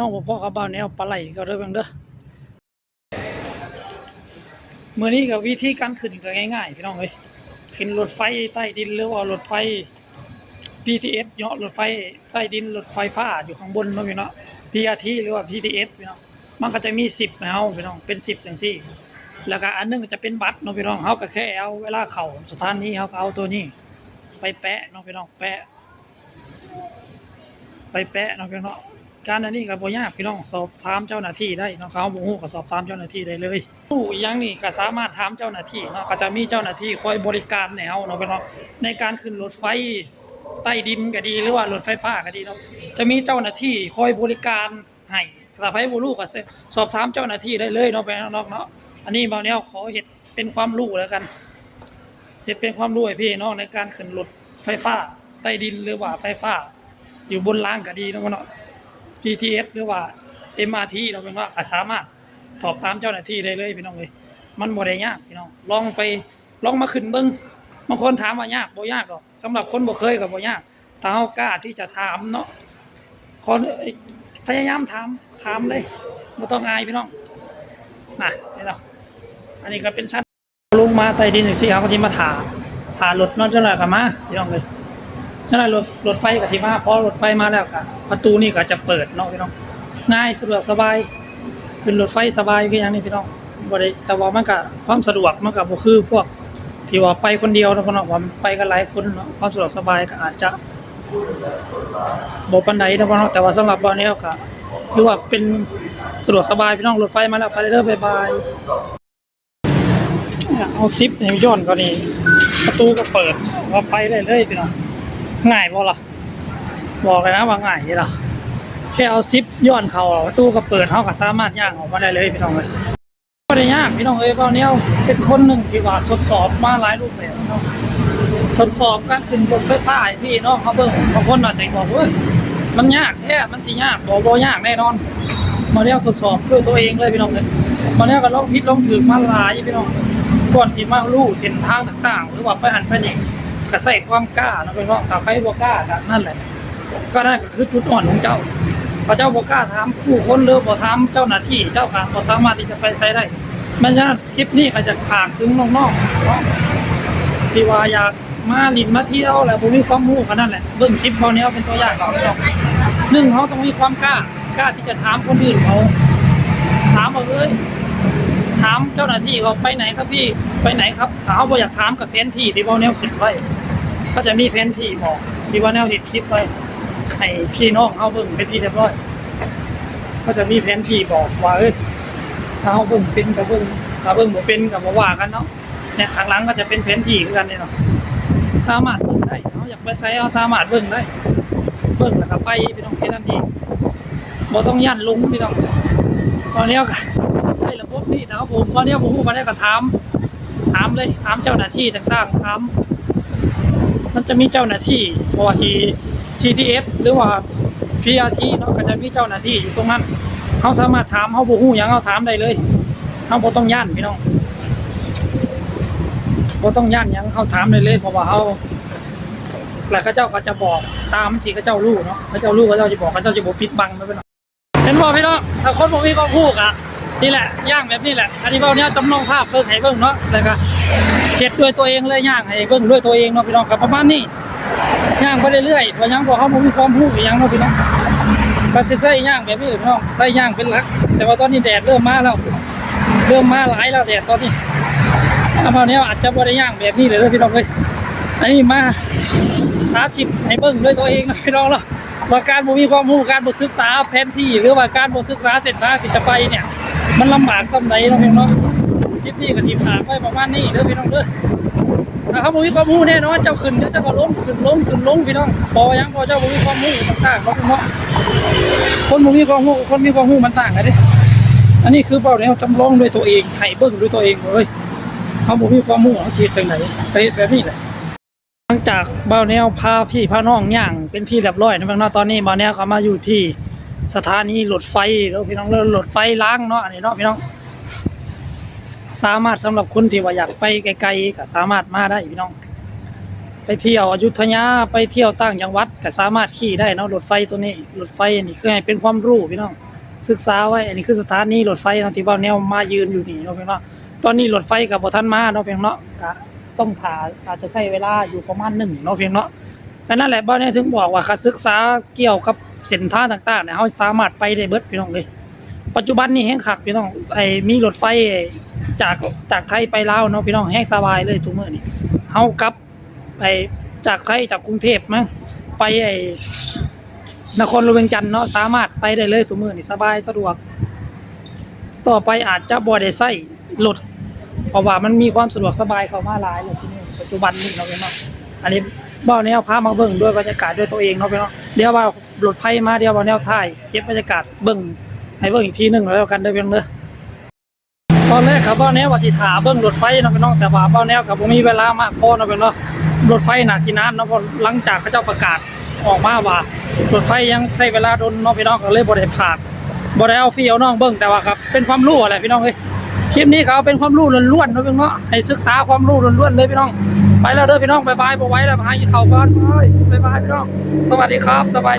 น้องพ่อกับบ้านแนวปลาไหลก็เด้อเบิ่งเด้อมื้อนี้ก็วิธีการขึ้นก็ง่ายๆพี่น้องเอ้ยขึ้นรถไฟใต้ดินหรือว่ารถไฟ BTS เนาะรถไฟใต้ดินรถไฟฟ้าอยู่ข้างบนเนาะพี่เนาะ PRT หรือว่า BTS พี่น้องมันก็จะมี10ให้เฮาพี่น้องเป็น10จังซี่ แล้วก็อันนึงก็จะเป็นบัตรเนาะพี่น้องเฮาก็แค่เอาเวลาเข้าสถานีเฮาเอาตัวนี้ ไปแปะเนาะพี่น้องแปะ ไปแปะเนาะพี่น้อง การอันนี้ก็บ่ยากพี่น้องสอบถามเจ้าหน้าที่ได้เนาะเขาบ่ฮู้ก็สอบถามเจ้าหน้าที่ได้เลยผู้อีหยังนี่ก็สามารถถามเจ้าหน้าที่เนาะก็จะมีเจ้าหน้าที่คอยบริการแนวเนาะพี่น้องในการขึ้นรถไฟใต้ดินก็ดีหรือว่ารถไฟฟ้าก็ดีเนาะจะมีเจ้าหน้าที่คอยบริการให้ถ้าใครบ่รู้ก็สอบถามเจ้าหน้าที่ได้เลยเนาะพี่น้องเนาะอันนี้บาวแนวขอเฮ็ดเป็นความรู้แล้วกันเฮ็ดเป็นความรู้ให้พี่น้องในการขึ้นรถไฟฟ้าใต้ดินหรือว่าไฟฟ้า อยู่บนรางก็ดีเนาะเนาะ GTS หรือว่า MRT เราเป็นว่าก็สามารถสอบถามเจ้าหน้าที่ได้เลยพี่น้องเลยมันบ่ได้ยากพี่น้องลองไปลองมาขึ้นเบิ่งบางคนถามว่ายากบ่ยากหรอกสำหรับคนบ่เคยก็บ่ยากถ้าเฮากล้าที่จะถามเนาะคนพยายามถามถามเลยบ่ต้องอายพี่น้องน่ะเห็นเนาะอันนี้ก็เป็นชั้นลงมาใต้ดินจังซี่เขาก็สิมาถามถารถนอนจังได๋ก็มาพี่น้องเลย นั่นแหละรถรถไฟกับสิมาพอรถไฟมาแล้วก็ประตูนี่ก็จะเปิดเนาะพี่น้องง่ายสะดวกสบายขึ้นรถไฟสบายคืออย่างนี้พี่น้องบ่ได้แต่ว่ามันก็ความสะดวกมันก็บ่คือพวกที่ว่าไปคนเดียวนะพี่น้องว่ามันไปกันหลายคนเนาะความสะดวกสบายก็อาจจะบ่ปานใดนะพี่น้องแต่ว่าสำหรับเราเนี่ยก็ถือว่าเป็นสะดวกสบายพี่น้องรถไฟมาแล้วไปเด้อยบายเอาซิปเนี่ยย้อนก็นี่ประตูก็เปิดว่าไปได้เลยพี่น้อง ง่ายบ่ล่ะ บอกเลยนะว่าง่ายนี่ล่ะแค่เอาซิปย้อนเขาประตูก็เปิดเขาก็สามารถย่างออกมาได้เลยพี่น้องเลยก็ได้ยากพี่น้องเอ้ยตอนนี้เป็นคนหนึ่งที่ว่าทดสอบมาหลายรูปแบบเนาะทดสอบการขึ้นรถไฟฟ้าพี่น้องเขาเบิ่งบางคนอาจจะบอกเฮ้ยมันยากแท้มันสิยากบ่บ่ยากแน่นอนมาเรียกทดสอบด้วยตัวเองเลยพี่น้องเลยมาเรียกก็ลองผิดลองถูกมาหลายพี่น้องก่อนสิมารู้เส้นทางต่างๆ หรือว่าไปหันไปนี่ ก็ใส่ความกล้านะเป็นว่าถ้าใครบ่กล้าก็นั่นแหละ ก็นั่นก็คือจุดอ่อนของเจ้าพอเจ้าบ่กล้าถามผู้คนหรือบ่ถามเจ้าหน้าที่เจ้าก็บ่สามารถที่จะไปใช้ได้มันฉะคลิปนี้ก็จะฝากถึงน้องๆเนาะที่ว่าอยากมาลินมาเที่ยวแล้วบ่มีความรู้ก็นั่นแหละเบิ่งคลิปเขาเนี้ยเป็นตัวอย่างก่อนเนาหนึ่งเขาต้องมีความกล้ากล้าที่จะถามคนอื่นเขาถามเอาเลยถามเจ้าหน้าที่ว่าไปไหนครับพี่ไปไหนครับเขาบ่อยากถามกับแผนที่ที่เว้าแนวขึ้นไว้ ก็จะมีแผนที่บอกที่ว่าแนวเห็ดคลิปไว้ให้พี่น้องเขาเบิ่งเป็นที่เรียบร้อย ก็จะมีแผนที่บอกว่าเอ้ยถ้าเขาเบิ่งเป็นกับเบิ่งถ้าเบิ่งบ่เป็นกับบ่ว่ากันเนาะเนี่ยข้างหลังก็จะเป็นแผนที่คือกันเนี่ยเนาะสามารถเบิ่งได้เขาอยากไปไสเอาสามารถเบิ่งได้เบิ่งแล้วก็ไปพี่น้องแค่นั้นเองบ่ต้องยันลุงพี่น้องตอนนี้ก็ใส่ระบบนี้นะครับผมตอนนี้ผมพูดก็ได้ก็ถามถามเลยถามเจ้าหน้าที่ต่างๆถาม มันจะมีเจ้าหน้าที่บว่าสี GTS หรือว่า PRT เนาะก็จะมีเจ้าหน้าที่อยู่ตรงนั้นเขาสามารถถามเขาบ่ฮู้หยังเขาถามได้เลยเขาบ่ต้องย่านพี่น้องบ่ต้องย่านหยังเขาถามได้เลยเพราะว่าเขาแล้วเขาเจ้าก็จะบอกตามที่เขาเจ้ารู้เนาะเขาเจ้ารู้เขาเจ้าจะบอกเขาเจ้าจะบ่ปิดบังไม่เป็นไรเห็นบ่พี่น้องถ้าคนบ่มีความรู้อะ นี่แหละย่างแบบนี้แหละ อันนี้เว้าเนี้ยจำลองภาพเบิ่งให้เบิ่งเนาะแล้วก็เฮ็ดด้วยตัวเองเลยย่างให้เบิ่งด้วยตัวเองเนาะพี่น้องก็ประมาณนี้ย่างไปเรื่อยๆเพราะยังบอเขาบ่มีความรู้อีหยังเนาะพี่น้องก็สิใส่ย่างแบบนี้พี่น้องใส่ย่างเป็นหลัก แต่ว่าตอนนี้แดดเริ่มมาแล้วเริ่มมาหลายแล้วแดดตอนนี้เอามาเนี้ยอาจจะบ่ได้ย่างแบบนี้เลยเด้อพี่น้องเอ้ยอันนี้มาสาธิตให้เบิ่งด้วยตัวเองนะพี่น้องเนาะว่าการบ่มีความรู้การบ่ศึกษาแผนที่หรือว่าการบ่ศึกษาเส้นทางที่จะไปเนี่ย มันลำบากส่ำใดเนาะพี่น้องเนาะคลิปนี้ก็สิฝากไว้ประมาณนี้เด้อพี่น้องเด้อนะครับผมมีความรู้แน่นอนเจ้าขึ้นเดี๋ยวเจ้าก็ล้มขึ้นล้มขึ้นล้มพี่น้องพอยังพอเจ้าผมมีความรู้ต่างๆเขาเป็นเพราะคนผมมีความรู้คนมีความรู้มันต่างกันดิอันนี้คือเป้าแนวจำลองด้วยตัวเองให้เบิ่งด้วยตัวเองเลยเขาผมมีความรู้เขาเสียจังไหนไปเฮ็ดแบบนี้แหละหลังจากเบ้าแนวพาพี่พาน้องย่างเป็นที่เรียบร้อยนะพี่น้องตอนนี้เบ้าแนวเขามาอยู่ที่ สถานีรถไฟแล้วพี่น้องเริ่มรถไฟล้างเนาะอันนี้เนาะพี่น้อง สามารถสำหรับคนที่ว่าอยากไปไกลๆก็สามารถมาได้พี่น้อง ไปเที่ยวอยุธยาไปเที่ยวต่างจังหวัดก็สามารถขี่ได้เนาะรถไฟตัวนี้รถไฟนี่คือให้เป็นความรู้พี่น้อง ศึกษาไว้อันนี้คือสถานีรถไฟเนาะที่เบ้าแนวมายืนอยู่นี่เนาะเพียงเนาะตอนนี้รถไฟกับบ่ทันมาเนาะเพียงเนาะก็ต้องถ่าอาจจะใช้เวลาอยู่ประมาณหนึ่งเนาะเพียงเนาะแต่นั่นแหละบ้าแนวถึงบอกว่าการศึกษาเกี่ยวกับ เส้นทางต่างๆเนี่ยเฮาสามารถไปได้เบิดพี่น้องเลย ปัจจุบันนี้แห้งคักพี่น้องไอ้มีรถไฟจากจากไทยไปลาวเนาะพี่น้องแห้งสบายเลยทุกมื้อนี้เฮากลับไอ้จากไทยจากกรุงเทพมั้งไปไอ้นครหลวงเวียงจันทน์เนาะสามารถไปได้เลยทุกมื้อนี้สบายสะดวก ต่อไปอาจจะบ่ได้ใช้รถเพราะว่ามันมีความสะดวกสบายเข้ามาหลายเลยที่นี่ปัจจุบันนี้เนาะพี่น้องอันนี้ บ่าวแนวพามาเบิ่งด้วยบรรยากาศด้วยตัวเองเนาะพี่น้องเดี๋ยวว่ารถไฟมาเดี๋ยวบ่าวแนวถ่ายเก็บบรรยากาศเบิ่งให้เบิ่งอีกทีหนึงแล้วกันเด้อพียงเด้อตอนแรกครับบ้าวแนวว่าสิถาเบิ่งรถไฟเนาะพี่น้องแต่ว่าบ้าวแนวก็บ่มีเวลามากพอเนาะพี่น้องรถไฟน่าสินานเนาะพราะหลังจากเขาเจ้าประกาศออกมาว่ารถไฟยังใช้เวลาโดนเนาะพี่น้องก็เลยบ่ได้พากบ่ได้เอาฟีเอาน้องเบิ่งแต่ว่าครับเป็นความรู้อะไรพี่น้องเอ้ยคลิปนี้ก็เอาเป็นความรู้ล้วนๆเนาะพี่น้องเนาะให้ศึกษาความรู้ล้วนๆเลยพี่น้อง ไปแล้วเด้อพี่น้องบายบายบอไว้แล้วมาหากินข้าก่อนบายบายพี่น้อง สวัสดีครับสบาย